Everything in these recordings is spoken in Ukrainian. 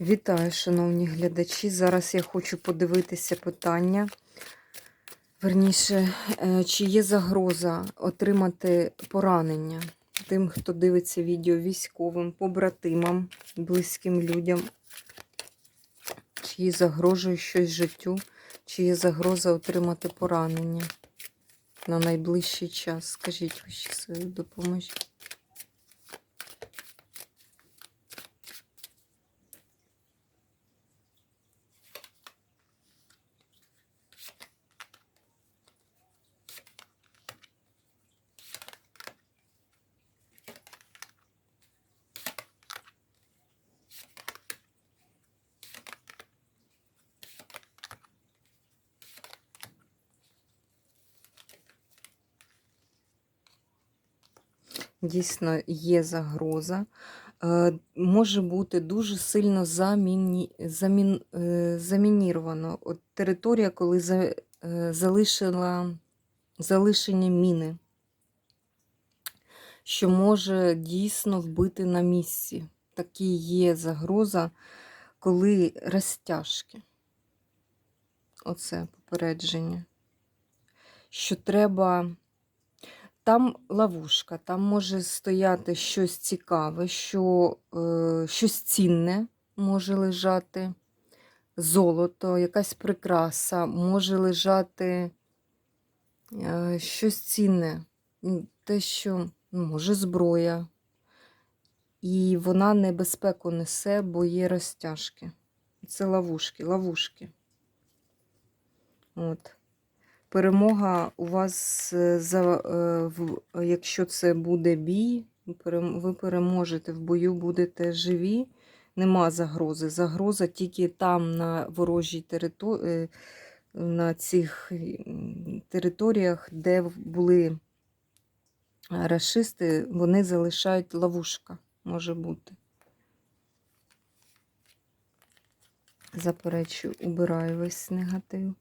Вітаю, шановні глядачі. Зараз я хочу подивитися питання. Верніше, е, чи є загроза отримати поранення тим, хто дивиться відео військовим, побратимам, близьким людям, чи є загрожує щось життю, чи є загроза отримати поранення на найближчий час. Скажіть, ваші сили, допоможіть. Дійсно, є загроза. Е, Може бути дуже сильно заміні, замін, е, замініровано. Територія, коли за, е, залишила, залишені міни, що може дійсно вбити на місці. Такі є загроза, коли розтяжки. Оце попередження. Що треба. Там ловушка, там може стояти щось цікаве, що, е, щось цінне може лежати, золото, якась прикраса, може лежати е, щось цінне, те, що ну, може зброя. І вона небезпеку несе, бо є розтяжки. Це ловушки, ловушки. От. Перемога у вас, е, за, е, якщо це буде бій, ви переможете в бою, будете живі. Нема загрози. Загроза тільки там, на ворожій території, на цих територіях, де були рашисти, вони залишають ловушка, може бути. Заперечую, убираю весь негатив.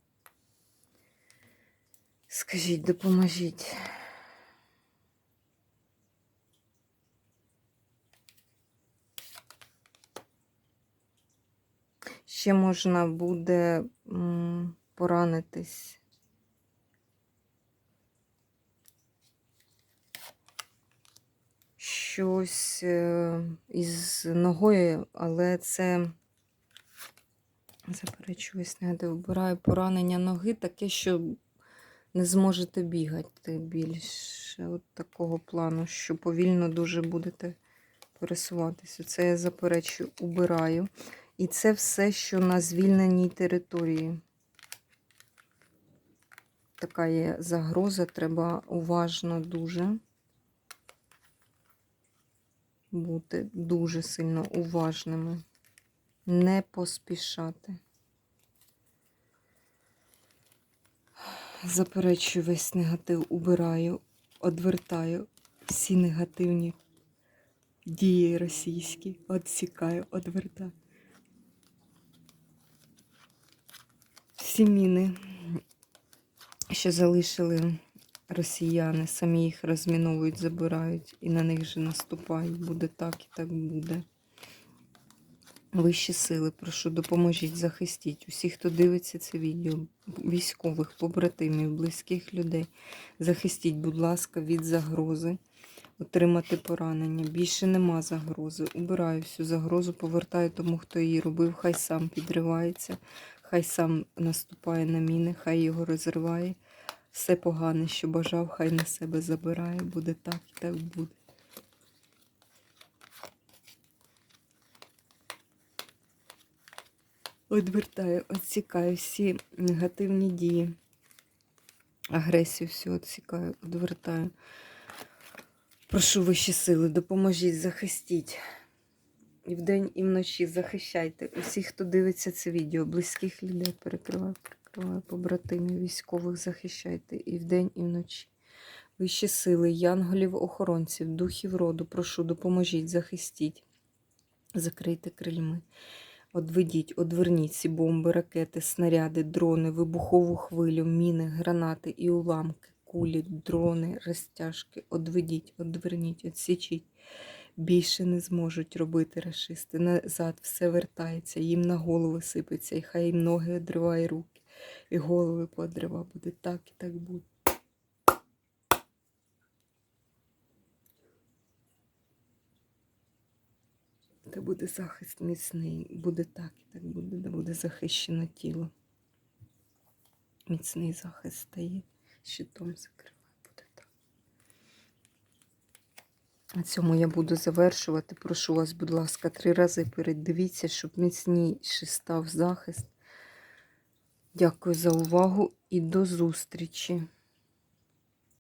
Скажіть, допоможіть. Ще можна буде поранитись. Щось е, із ногою, але це заперечуюсь, не вибираю поранення ноги, таке, що не зможете бігати більше от такого плану, що повільно дуже будете пересуватися. Це я заперечую, убираю. І це все, що на звільненій території. Така є загроза, треба уважно дуже бути дуже сильно уважними, не поспішати. Заперечую весь негатив, убираю, одвертаю всі негативні дії російські, відсікаю, одвертаю. Всі міни, що залишили росіяни, самі їх розміновують, забирають і на них же наступають. Буде так і так буде. Вищі сили, прошу, допоможіть, захистіть усіх, хто дивиться це відео, військових, побратимів, близьких людей. Захистіть, будь ласка, від загрози, отримати поранення. Більше нема загрози. Убираю всю загрозу, повертаю тому, хто її робив. Хай сам підривається, хай сам наступає на міни, хай його розриває. Все погане, що бажав, хай на себе забирає. Буде так і так буде. Одвертаю, відсікаю всі негативні дії. Агресію всю відсікаю, одвертаю. Прошу вищі сили, допоможіть, захистіть. І вдень, і вночі захищайте усіх, хто дивиться це відео, близьких людей перекриваю, перекриваю, побратимів, військових захищайте і вдень, і вночі. Вищі сили, янголів, охоронців, духів роду, прошу, допоможіть, захистіть, закрийте крильми. Одведіть, одверніть ці бомби, ракети, снаряди, дрони, вибухову хвилю, міни, гранати і уламки, кулі, дрони, розтяжки. Одведіть, одверніть, відсічіть більше не зможуть робити расисти. Назад все вертається, їм на голови сипеться, і хай ноги одриває руки, і голови подрива. Буде так і так буде. Та буде захист міцний, буде так і так буде, де буде захищено тіло. Міцний захист стає, щитом закриває, буде так. На цьому я буду завершувати. Прошу вас, будь ласка, три рази передивіться, щоб міцніший став захист. Дякую за увагу і до зустрічі!